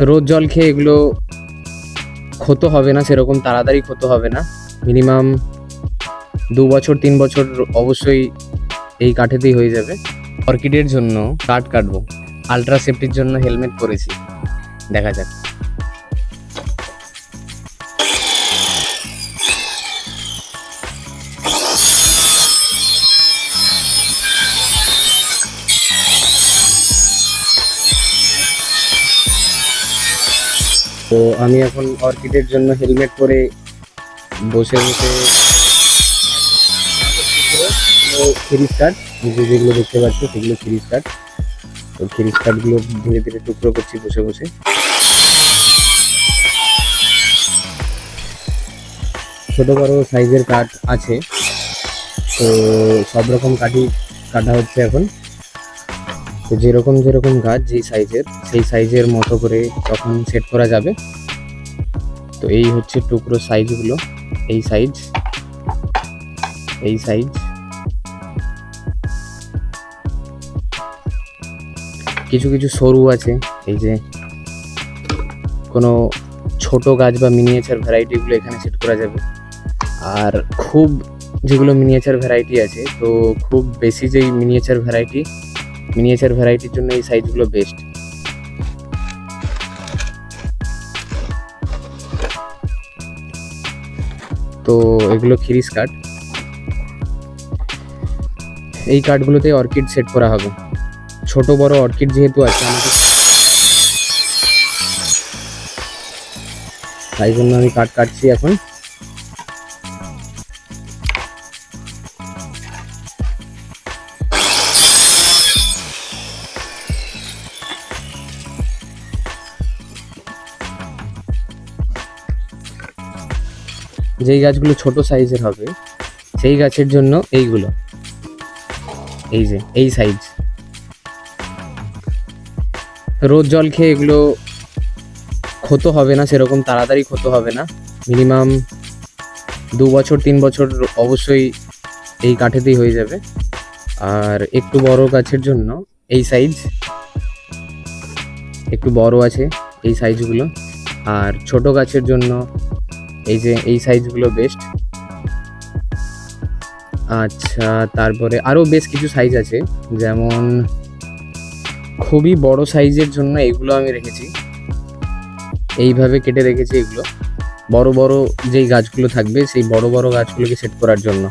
রোদ জল খেয়ে এগুলো ক্ষত হবে না, সেরকম তাড়াতাড়ি ক্ষত হবে না। মিনিমাম দু বছর, তিন বছর অবশ্যই এই কাঠেতেই হয়ে যাবে। অর্কিডের জন্য কাঠ কাটবো। আলট্রা সেফটির জন্য হেলমেট পরেছি। দেখা যাক। তো আমি এখন অর্কিডের জন্য হেলমেট পরে বসে বসে ফ্রিজ যে যেগুলো দেখতে পাচ্ছ সেগুলো ফ্রিজ কাট তো ফ্রিজ কাটগুলো ধীরে ধীরে টুকরো করছি বসে বসে। ছোটো বড়ো সাইজের কাঠ আছে। তো সব রকম কাঠই কাটা হচ্ছে এখন। তো যেরকম যেরকম গাছ, যেই সাইজের সেই সাইজের মতো করে তখন সেট করা যাবে, তো এই হচ্ছে টুকরো সাইজগুলো এই সাইজ এই সাইজ কিছু কিছু সরু আছে, এই যে কোনো ছোট গাছ বা মিনিয়েচার ভ্যারাইটিগুলো এখানে সেট করা যাবে। আর খুব যেগুলো মিনিয়েচার ভ্যারাইটি আছে, তো খুব বেশি যেই মিনিয়েচার ভ্যারাইটি মিনিয়েচার ভ্যারাইটির জন্য এই সাইজগুলো বেস্ট তো এগুলো খিরিস কাঠ। এই কাঠগুলোতে অর্কিড সেট করা হবে। ছোট, বড় অর্কিড যেহেতু আছে আমাকে তাই জন্য আমি কাঠ কাটছি এখন। যেই গাছগুলো ছোট সাইজের হবে, সেই গাছের জন্য এইগুলো। এই যে, এই সাইজ। রোদ জল খেয়ে এগুলো ক্ষত হবে না, সেরকম তাড়াতাড়ি ক্ষত হবে না। মিনিমাম দু বছর, তিন বছর অবশ্যই এই কাঠেতেই হয়ে যাবে। আর একটু বড় গাছের জন্য এই সাইজ, একটু বড় আছে এই সাইজগুলো। আর ছোট গাছের জন্য এই যে, এই সাইজগুলো বেস্ট আচ্ছা তারপরে আরও বেশ কিছু সাইজ আছে। যেমন খুবই বড় সাইজের জন্য এগুলো আমি রেখেছি। এইভাবে কেটে রেখেছি এগুলো। বড় বড় যেই গাছগুলো থাকবে, সেই বড় বড় গাছগুলোকে সেট করার জন্য।